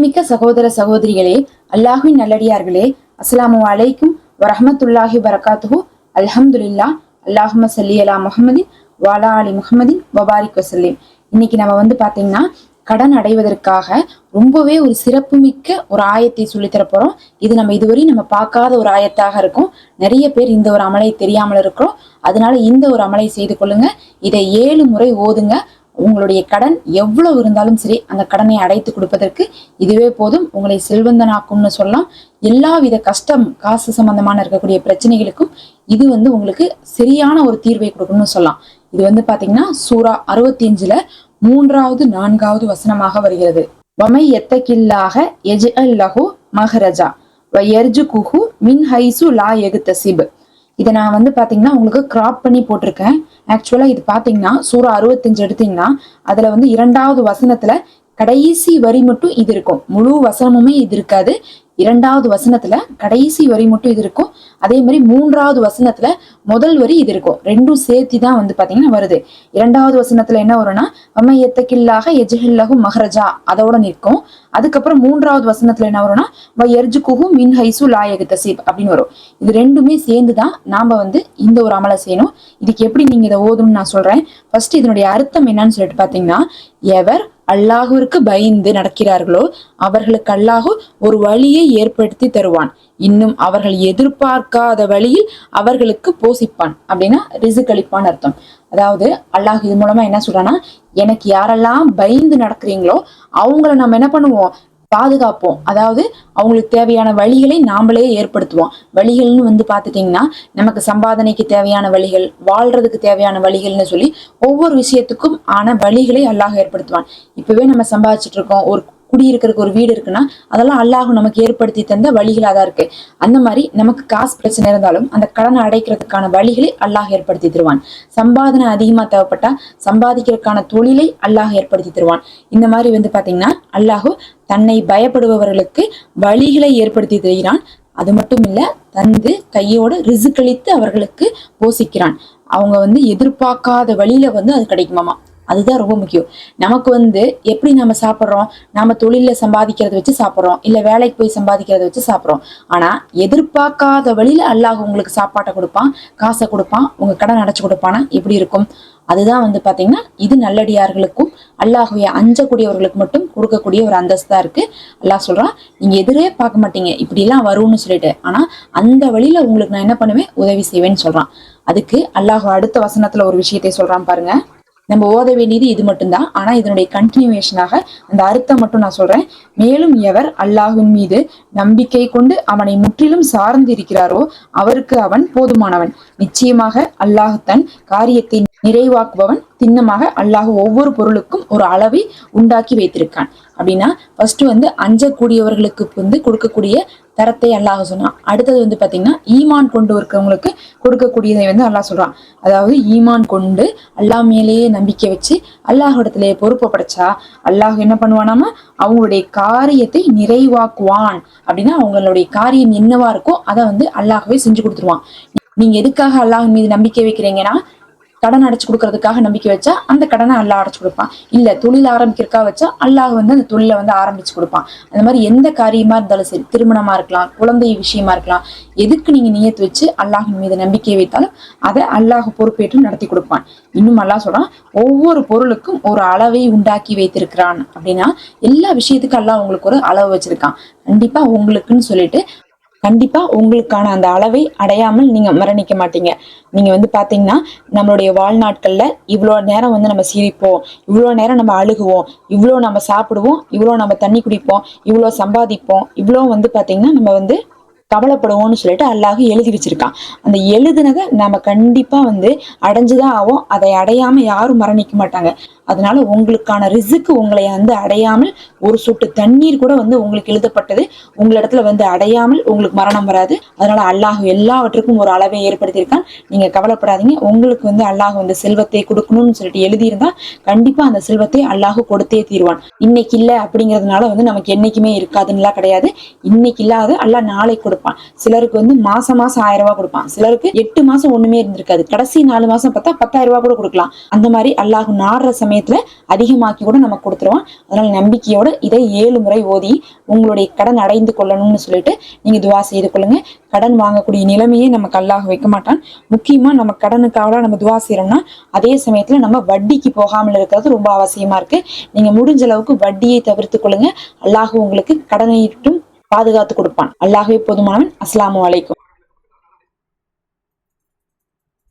கண்ணிமிக்க சகோதர சகோதரிகளே அல்லாஹின் நல்லடியார்களே அஸ்லாம் வலைக்கும் வரஹமத்துல்லாஹி வரகாத்துஹு அல்ஹம்துல்லா அல்லாஹும சல்லி அலா முஹம்மதின் வாலா அலி முஹம்மதின் வபாரிக் வசல்லிம். இன்னைக்கு நம்ம வந்து பாத்தீங்கன்னா கடன் அடைவதற்காக ரொம்பவே ஒரு சிறப்புமிக்க ஒரு ஆயத்தை சொல்லித்தர போகிறோம் இது நம்ம இதுவரை நம்ம பார்க்காத ஒரு ஆயத்தாக இருக்கும். நிறைய பேர் இந்த ஒரு அமலை தெரியாமல் இருக்கிறோம். அதனால இந்த ஒரு அமலை செய்து கொள்ளுங்க. இதை ஏழு முறை ஓதுங்க. உங்களுடைய கடன் எவ்வளவு இருந்தாலும் சரி அந்த கடனை அடைத்து கொடுப்பதற்கு இதுவே போதும். உங்களை செல்வந்தனாக்கும்னு சொல்லலாம். எல்லா வித கஷ்டம் காசு சம்பந்தமான இருக்கக்கூடிய பிரச்சனைகளுக்கும் இது வந்து உங்களுக்கு சரியான ஒரு தீர்வை கொடுக்கும்னு சொல்லலாம். இது வந்து பாத்தீங்கன்னா சூரா அறுபத்தி அஞ்சுல மூன்றாவது நான்காவது வசனமாக வருகிறது. வமை எத்தகில்லாக எஜ் லஹு மஹரஜா. வயர்ஜு குஹு மின் ஹைசு லா எகுத்தசிப். இதை நான் வந்து பாத்தீங்கன்னா உங்களுக்கு கிராப் பண்ணி போட்டிருக்கேன். ஆக்சுவலா இது பாத்தீங்கன்னா சூறா அறுபத்தஞ்சு எடுத்தீங்கன்னா அதுல வந்து இரண்டாவது வசனத்துல கடைசி வரி மட்டும் இது இருக்கும். முழு வசனமுமே இது இருக்காது. இரண்டாவது வசனத்துல கடைசி வரி மட்டும் இது இருக்கும். அதே மாதிரி மூன்றாவது வசனத்துல முதல் வரி இது இருக்கும். ரெண்டும் சேர்த்தி தான் வந்து பாத்தீங்கன்னா வருது. இரண்டாவது வசனத்துல என்ன வரும்னா அம்மா எத்தக்கில்லாக எஜஹில்லகு மஹரஜா அதோட நிற்கும். அதுக்கப்புறம் மூன்றாவது வசனத்துல என்ன வரும்னா வ எர்ஜுகுஹு மின் ஹைசு லாயகு தசீப் அப்படின்னு வரும். இது ரெண்டுமே சேர்ந்து தான் நாம வந்து இந்த ஒரு அமலை செய்யணும். இதுக்கு எப்படி நீங்க இதை ஓதும்னு நான் சொல்றேன். ஃபர்ஸ்ட் இதனுடைய அர்த்தம் என்னன்னு சொல்லிட்டு பாத்தீங்கன்னா எவர் அல்லாஹுவிற்கு பயந்து நடக்கிறார்களோ அவர்களுக்கு அல்லாஹு ஒரு வழியை ஏற்படுத்தி தருவான். இன்னும் அவர்கள் எதிர்பார்க்காத வழியில் அவர்களுக்கு போசிப்பான். அப்படின்னா ரிசுக் அளிப்பான் அர்த்தம். அதாவது அல்லாஹ் இது மூலமா என்ன சொல்றான்னா எனக்கு யாரெல்லாம் பயந்து நடக்கிறீங்களோ அவங்கள நம்ம என்ன பண்ணுவோம்? பாதுகாப்போம். அதாவது அவங்களுக்கு தேவையான வழிகளை நாமளே ஏற்படுத்துவோம். வழிகள்னு வந்து பார்த்துட்டிங்கன்னா நமக்கு சம்பாதனைக்கு தேவையான வழிகள் வாழ்றதுக்கு தேவையான வழிகள்னு சொல்லி ஒவ்வொரு விஷயத்துக்கும் ஆன வழிகளை அல்லாஹ் ஏற்படுத்துவான். இப்பவே நம்ம சம்பாதிச்சுட்டு இருக்கோம். ஒரு குடியிருக்கிறதுக்கு ஒரு வீடு இருக்குன்னா அதெல்லாம் அல்லாஹ் நமக்கு ஏற்படுத்தி தந்த வழிகளாக தான் இருக்கு. அந்த மாதிரி நமக்கு காசு பிரச்சனை இருந்தாலும் அந்த கடனை அடைக்கிறதுக்கான வழிகளை அல்லாஹ் ஏற்படுத்தி தருவான். சம்பாதனை அதிகமா தேவைப்பட்டா சம்பாதிக்கிறதுக்கான தொழிலை அல்லாஹ் ஏற்படுத்தி தருவான். இந்த மாதிரி வந்து பாத்தீங்கன்னா அல்லாஹு தன்னை பயப்படுபவர்களுக்கு வழிகளை ஏற்படுத்தி தருகிறான். அது மட்டும் இல்ல தந்து கையோட ரிசுக்களித்து அவர்களுக்கு போசிக்கிறான். அவங்க வந்து எதிர்பார்க்காத வழியில வந்து அது கிடைக்குமாமா? அதுதான் ரொம்ப முக்கியம். நமக்கு வந்து எப்படி நம்ம சாப்பிட்றோம்? நாம தொழிலில் சம்பாதிக்கிறத வச்சு சாப்பிட்றோம். இல்ல வேலைக்கு போய் சம்பாதிக்கிறத வச்சு சாப்பிட்றோம். ஆனா எதிர்பார்க்காத வழியில அல்லாஹ் உங்களுக்கு சாப்பாட்டை கொடுப்பான் காசை கொடுப்பான் உங்க கடன் அடைச்சி கொடுப்பானா? எப்படி இருக்கும்? அதுதான் வந்து பாத்தீங்கன்னா இது நல்லடியார்களுக்கும் அல்லாஹுவை அஞ்சக்கூடியவர்களுக்கு மட்டும் கொடுக்கக்கூடிய ஒரு அந்தஸ்தா இருக்கு. அல்லாஹ் சொல்றான் நீங்க எதிரே பார்க்க மாட்டீங்க. இப்படி எல்லாம் வரும்னு சொல்லிட்டு. ஆனா அந்த வழியில் உங்களுக்கு நான் என்ன பண்ணுவேன்? உதவி செய்வேன்னு சொல்றான். அதுக்கு அல்லாஹ் அடுத்த வசனத்துல ஒரு விஷயத்தை சொல்றான் பாருங்க. நம்ம ஓத வேண்டியது இது மட்டும்தான். ஆனா இதனுடைய கண்டினியூவேஷனாக அந்த அர்த்தம் மட்டும் நான் சொல்றேன். மேலும் எவர் அல்லாஹின் மீது நம்பிக்கை கொண்டு அவனை முற்றிலும் சார்ந்து இருக்கிறாரோ அவருக்கு அவன் போதுமானவன். நிச்சயமாக அல்லாஹ் தன் காரியத்தை நிறைவாக்குபவன் திண்ணமாக அல்லாஹ் ஒவ்வொரு பொருளுக்கும் ஒரு அளவை உண்டாக்கி வைத்திருக்கான். அப்படின்னா ஃபர்ஸ்ட் வந்து அஞ்சக்கூடியவர்களுக்கு வந்து கொடுக்கக்கூடிய தரத்தை அல்லாஹ் சொன்னான். அடுத்தது வந்து பாத்தீங்கன்னா ஈமான் கொண்டு இருக்கவங்களுக்கு கொடுக்கக்கூடியதை வந்து அல்லாஹ் சொல்றான். அதாவது ஈமான் கொண்டு அல்லாஹ் மேலேயே நம்பிக்கை வச்சு அல்லாஹிடத்திலே பொறுப்பை படைச்சா அல்லாஹ் என்ன பண்ணுவானாமா? அவங்களுடைய காரியத்தை நிறைவாக்குவான். அப்படின்னா அவங்களுடைய காரியம் என்னவா இருக்கோ அதை வந்து அல்லாஹ்வே செஞ்சு கொடுத்துருவான். நீங்க எதுக்காக அல்லாஹ் மீது நம்பிக்கை வைக்கிறீங்கன்னா கடன் அடைச்சு கொடுக்கறதுக்காக நம்பிக்கை வச்சா அந்த கடனை அல்லாஹ் அடைச்சு கொடுப்பான். இல்ல தொழில் ஆரம்பிக்கிறக்கா வச்சா அல்லாஹ் வந்து அந்த தொழிலை வந்து ஆரம்பிச்சு கொடுப்பான். அந்த மாதிரி எந்த காரியமா இருந்தாலும் சரி திருமணமா இருக்கலாம் குழந்தை விஷயமா இருக்கலாம் எதுக்கு நீங்க நியத்து வச்சு அல்லாஹின் மீது நம்பிக்கை வைத்தாலும் அதை அல்லாஹ் பொறுப்பேற்று நடத்தி கொடுப்பான். இன்னும் அல்லாஹ் சொல்றான் ஒவ்வொரு பொருளுக்கும் ஒரு அளவை உண்டாக்கி வைத்திருக்கிறான். அப்படின்னா எல்லா விஷயத்துக்கும் அல்லாஹ் உங்களுக்கு ஒரு அளவு வச்சிருக்கான். கண்டிப்பா உங்களுக்குன்னு சொல்லிட்டு கண்டிப்பா உங்களுக்கான அந்த அளவை அடையாமல் நீங்க மரணிக்க மாட்டீங்க. நீங்க வந்து பாத்தீங்கன்னா நம்மளுடைய வாழ்நாட்கள்ல இவ்வளோ நேரம் வந்து நம்ம சிரிப்போம். இவ்வளோ நேரம் நம்ம அழுகுவோம். இவ்வளோ நம்ம சாப்பிடுவோம். இவ்வளோ நம்ம தண்ணி குடிப்போம். இவ்வளோ சம்பாதிப்போம். இவ்வளோ வந்து பாத்தீங்கன்னா நம்ம வந்து கவலைப்படுவோம்னு சொல்லிட்டு அல்லாஹ் எழுதி வச்சிருக்கான். அந்த எழுதுனதை நம்ம கண்டிப்பா வந்து அடைஞ்சுதான் ஆகும் அதை அடையாம யாரும் மரணிக்க மாட்டாங்க. அதனால உங்களுக்கான ரிசுக்கு உங்களை வந்து அடையாமல் ஒரு சொட்டு தண்ணீர் கூட வந்து உங்களுக்கு எழுதப்பட்டது. உங்களிடத்துல வந்து அடையாமல் உங்களுக்கு மரணம் வராது. அதனால அல்லாஹ் எல்லாவற்றுக்கும் ஒரு அளவை ஏற்படுத்தியிருக்கான். நீங்க கவலைப்படாதீங்க. உங்களுக்கு வந்து அல்லாஹ் வந்து செல்வத்தை கொடுக்கணும்னு சொல்லிட்டு எழுதியிருந்தா கண்டிப்பா அந்த செல்வத்தை அல்லாஹ் கொடுத்தே தீர்வான். இன்னைக்கு இல்லை அப்படிங்கிறதுனால வந்து நமக்கு என்னைக்குமே இருக்காதுன்னுலாம் கிடையாது. இன்னைக்கு இல்லாத அல்லாஹ் நாளை கொடுப்பான். சிலருக்கு வந்து மாசம் மாசம் ஆயிரம் ரூபாய் கொடுப்பான். சிலருக்கு எட்டு மாசம் ஒண்ணுமே இருந்திருக்காது. கடைசி நாலு மாசம் பார்த்தா பத்தாயிரம் ரூபாய் கூட கொடுக்கலாம். அந்த மாதிரி அல்லாஹ் நாடுற சமயம் சமயத்தில் அதிகமாக்கி கூட நம்ம கொடுத்துருவான் அதனால நம்பிக்கையோட இதை ஏழு முறை ஓதி உங்களுடைய கடன் அடைந்து கொள்ளணும்னு சொல்லிட்டு நீங்க துவா செய்து கொள்ளுங்க. கடன் வாங்கக்கூடிய நிலைமையே நமக்கு அல்லாஹ் வைக்க மாட்டான். முக்கியமா நம்ம கடனுக்காக நம்ம துவா செய்யறோம்னா அதே சமயத்துல நம்ம வட்டிக்கு போகாமல் இருக்கிறது ரொம்ப அவசியமா இருக்கு. நீங்க முடிஞ்ச அளவுக்கு வட்டியை தவிர்த்து கொள்ளுங்க. அல்லாஹ் உங்களுக்கு கடனை பாதுகாத்து கொடுப்பான். அல்லாஹே போதுமானவன். அஸ்லாமு அலைக்கும்.